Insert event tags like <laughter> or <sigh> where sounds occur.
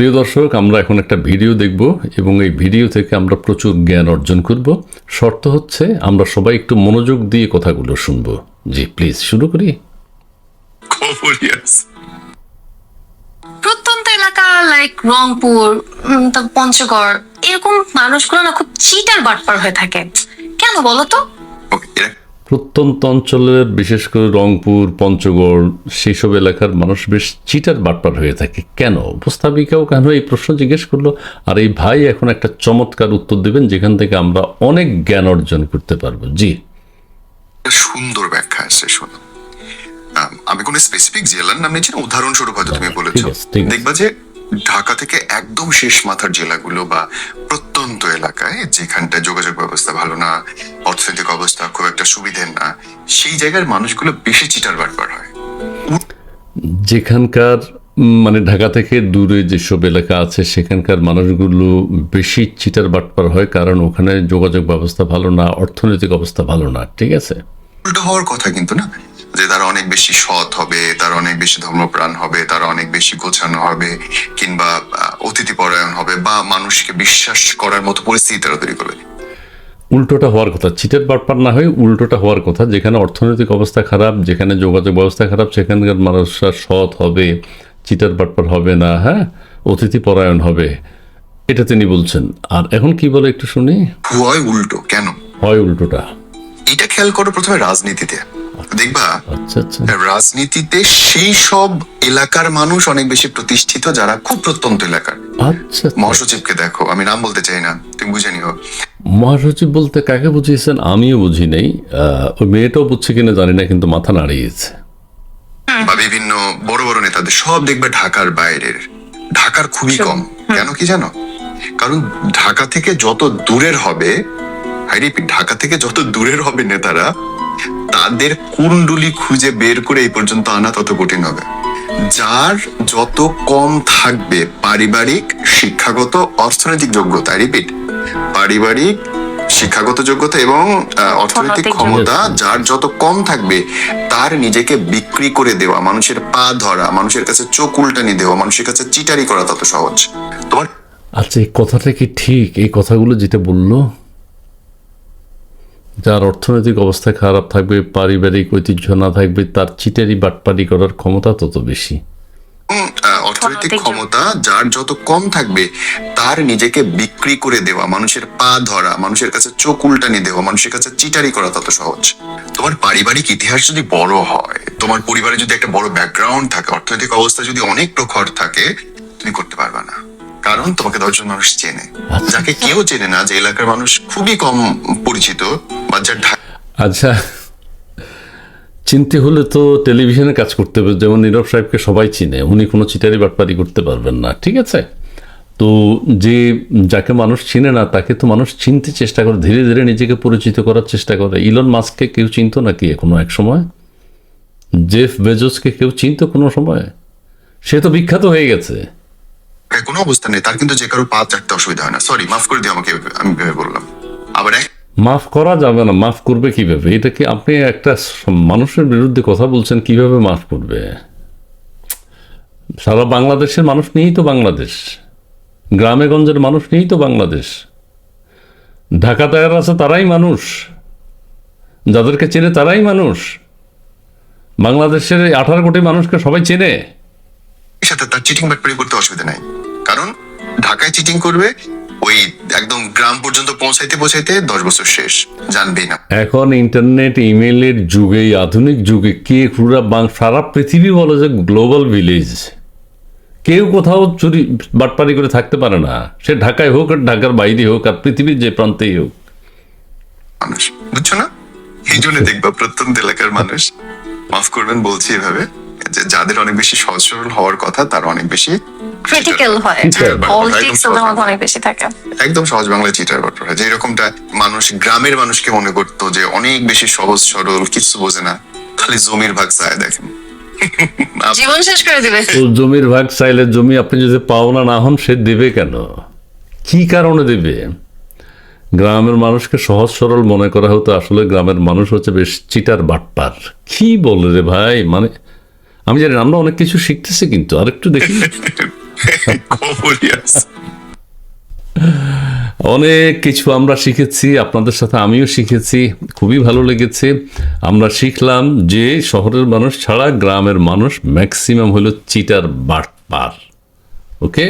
প্রিয় দর্শক আমরা এখন একটা ভিডিও দেখব এবং এই ভিডিও থেকে আমরা প্রচুর জ্ঞান অর্জন করব। শর্ত হচ্ছে আমরা সবাই একটু মনোযোগ দিয়ে কথাগুলো শুনব। জি প্লিজ শুরু করি। প্রত্যন্ত এলাকা লাইক রংপুর পঞ্চগড় এরকম মানুষগুলো না খুব চিটার বাটপার হয়ে থাকে। কেন বলো তো? প্রত্যন্ত অঞ্চলের বিশেষ করে রংপুর পঞ্চগড় সেই সব এলাকার মানুষ বেশ চিটার বাটপার হয়ে থাকে। কেন? উপস্থাপিকাও কেন এই প্রশ্ন জিজ্ঞেস করল? আর এই ভাই এখন একটা চমৎকার উত্তর দেবেন যেখান থেকে আমরা অনেক জ্ঞান অর্জন করতে পারব। জি। সুন্দর ব্যাখ্যা আছে শোনো। আমি কোনো স্পেসিফিক জেলার নাম নিচ্ছি না উদাহরণস্বরূপ হয়তো তুমি বলেছ। দেখবা যে ঢাকা থেকে একদম শেষ মাথার জেলাগুলো বা প্রত্যন্ত এলাকায় যেখানটা যোগাযোগ ব্যবস্থা ভালো না অর্থনৈতিক অবস্থা খুব একটা সুবিধের না সেই জায়গার মানুষগুলো বেশি চিটার বাটবার হয়। যেখানকার মানে ঢাকা থেকে দূরে যেসব এলাকা আছে সেখানকার মানুষগুলো বেশি চিটার বাটপার হয় কারণ ওখানে যোগাযোগ ব্যবস্থা ভালো না অর্থনৈতিক অবস্থা ভালো না ঠিক আছে? উল্টো হওয়ার কথা কিন্তু না। যে তারা অনেক বেশি সৎ হবে তারা অনেক বেশি ধর্মপ্রাণ হবে তারা অনেক বেশি গোছানো হবে কিংবা অতিথি পরায়ণ হবে বা মানুষকে বিশ্বাস করার মতো পরিস্থিতি তারা তৈরি করবে। উল্টোটা হওয়ার কথা চিটের বাটপার না হয়ে উল্টোটা হওয়ার কথা যেখানে অর্থনৈতিক অবস্থা খারাপ যেখানে যোগাযোগ ব্যবস্থা খারাপ সেখানকার মানুষরা সৎ হবে চিটার বাটপার হবে না হ্যাঁ? অতিথি পরায়ণ হবে এটা তিনি বলছেন। আর এখন কি বলে একটু শুনি? হয় উল্টো কেন? হয় উল্টোটা। এটা খেয়াল করো প্রথমে রাজনীতিতে। দেখবা আচ্ছা আচ্ছা। রাজনীতিতে সেই সব এলাকার মানুষ অনেক বেশি প্রতিষ্ঠিত যারা খুব প্রত্যন্ত এলাকার। আচ্ছা। মহাসচিবকে দেখো আমি নাম বলতে চাই না তুমি বুঝে নিও। মহাসচিব বলতে কাকে বুঝিয়েছেন? আমিও বুঝি নেই। ওই মেয়েটাও বুঝছে কিনা জানি না কিন্তু মাথা নাড়িয়েছে। বা বিভিন্ন বড় বড় নেতাদের সব দেখবে ঢাকার বাইরের। ঢাকার খুবই কম। কেন কি জানো? কারণ ঢাকা থেকে যত দূরের হবে আই ঢাকা থেকে যত দূরের হবে নেতারা তাদের কুণ্ডুলি খুঁজে বের করে এই পর্যন্ত আনা তত কঠিন হবে। যার যত কম থাকবে পারিবারিক শিক্ষাগত অর্থনৈতিক যোগ্যতা রিপিট পারিবারিক শিক্ষাগত যোগ্যতা এবং অর্থনৈতিক অর্থনৈতিক ক্ষমতা যার যত কম থাকবে তার নিজেকে বিক্রি করে দেওয়া মানুষের পা ধরা মানুষের কাছে চোখ উল্টানি দেওয়া মানুষের কাছে চিটারি করা তত সহজ। তোমার আচ্ছা এই কথাটা কি ঠিক? এই কথাগুলো যেটা বলল যার অর্থনৈতিক অবস্থা খারাপ থাকবে পারিবারিক ঐতিহ্য না থাকবে তার চিটারি বাটপারি করার ক্ষমতা তত বেশি। অর্থনৈতিক অর্থনৈতিক ক্ষমতা যার যত কম থাকবে তার নিজেকে বিক্রি করে দেওয়া মানুষের পা ধরা মানুষের কাছে চোখ উল্টানি দেওয়া মানুষের কাছে চিটারি করা তত সহজ। তোমার পারিবারিক ইতিহাস যদি বড় হয় তোমার পরিবারে যদি একটা বড় ব্যাকগ্রাউন্ড থাকে অর্থনৈতিক অবস্থা যদি অনেক প্রখর থাকে তুমি করতে পারবে না। কারণ তোমাকে দশজন মানুষ চেনে। আচ্ছা। যাকে কেউ চেনে না যে এলাকার মানুষ খুবই কম পরিচিত আচ্ছা চিনতে হলে তো টেলিভিশনে কাজ করতে হবে যেমন নীরব সাহেবকে সবাই চিনে উনি কোনো চিটারি বাটপারি করতে পারবেন না ঠিক আছে? তো যে যাকে মানুষ চিনে না তাকে তো মানুষ চিনতে চেষ্টা করে ধীরে ধীরে নিজেকে পরিচিত করার চেষ্টা করে। ইলন মাস্ককে কেউ চিনতো নাকি কোনো এক সময়? জেফ বেজোসকে কেউ চিনতো কোনো সময়? সে তো বিখ্যাত হয়ে গেছে। কোনো অবস্থা নেই তার কিন্তু যে কারও পা চাটতে অসুবিধা হয় না। সরি মাফ করে দিও আমাকে আমি ভেবে বললাম। আবার এক মাফ করা যাবে না, মাফ করবে কীভাবে? এটা কি আপনি একটা মানুষের বিরুদ্ধে কথা বলছেন, কীভাবে মাফ করবে? সারা বাংলাদেশের মানুষ নিয়েই তো বাংলাদেশ। গ্রামে গঞ্জের মানুষ নিয়েই তো বাংলাদেশ। ঢাকা তায়ার আছে, তারাই মানুষ। যাদেরকে চেনে, তারাই মানুষ। বাংলাদেশের আঠারো কোটি মানুষকে সবাই চেনে। সাথে তার চিটিং বাটপারি করতে অসুবিধা নাই। কারণ ঢাকায় চিটিং করবে ওই একদম গ্রাম পর্যন্ত পৌঁছাইতে পৌঁছাইতে দশ বছর শেষ জানবেই না। এখন ইন্টারনেট ইমেলের যুগে আধুনিক যুগে কে পুরা বাং- সারা পৃথিবী বলে যে গ্লোবাল ভিলেজ কেউ কোথাও চুরি বাটপারি করে থাকতে পারে না সে ঢাকায় হোক আর ঢাকার বাইরে হোক আর পৃথিবীর যে প্রান্তেই হোক। বুঝছ না? এই জন্য দেখবা প্রত্যন্ত এলাকার মানুষ মাফ করবেন বলছি এভাবে যে যাদের অনেক বেশি সহজ সরল হওয়ার কথা তার অনেক বেশি ক্রিটিক্যাল হয়। পলিটিক্স ওদের মধ্যে অনেক বেশি থাকে। একদম সহজ বাংলা চিটার যে এরকমটা মানুষ গ্রামের মানুষকে মনে করতো যে অনেক বেশি সহজ সরল কিছু বোঝে না। খালি জমির ভাগ চায় দেখেন। <laughs> জীবন শেষ করে দিবে। তো জমির ভাগ চাইলে জমি আপনি যদি পাওনা না হন সে দেবে কেন? কি কারণে দেবে? গ্রামের মানুষকে সহজ সরল মনে করা হতো আসলে গ্রামের মানুষ হচ্ছে বেশ চিটার বাটপার কি বলে রে ভাই? মানে আমি জানি আমরা অনেক কিছু শিখতেছি কিন্তু আরেকটু দেখি। অনেক কিছু আমরা শিখেছি, আপনাদের সাথে আমিও শিখেছি, খুবই ভালো লেগেছে। আমরা শিখলাম যে শহরের মানুষ ছাড়া গ্রামের মানুষ ম্যাক্সিমাম হলো চিটার বাটপার, ওকে?